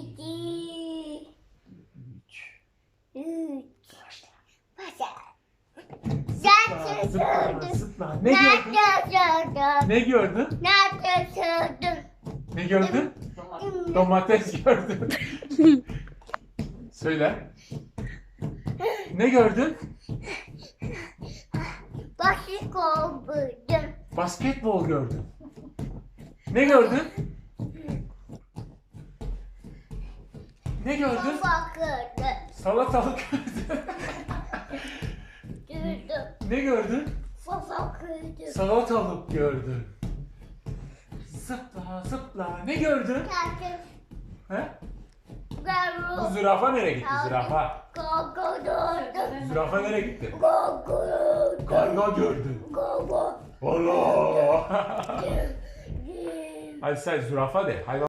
iki, Üç. üç. Başla. Nerede zıpla, sürdün? zıpla. Ne gördün? Nerede sürdün? Ne gördün? Nerede sürdün? Ne gördün? Domates gördüm. Söyle. Ne gördün? Başı kovdum. Basketbol gördüm. Ne gördün? Ne gördün? Bakırdı. Salatalık gördüm. Dürdüm. ne gördün? Bakırdı. Salatalık gördüm. Zıpla zıpla. Ne gördün? Nerede? He? Bu Garu. zürafa nereye gitti? Zürafa. Gogo durdum. Zürafa nereye gitti? Gogo durdum. Karga gördüm. Gogo. Allah. Hadi sen zürafa de. Hayvan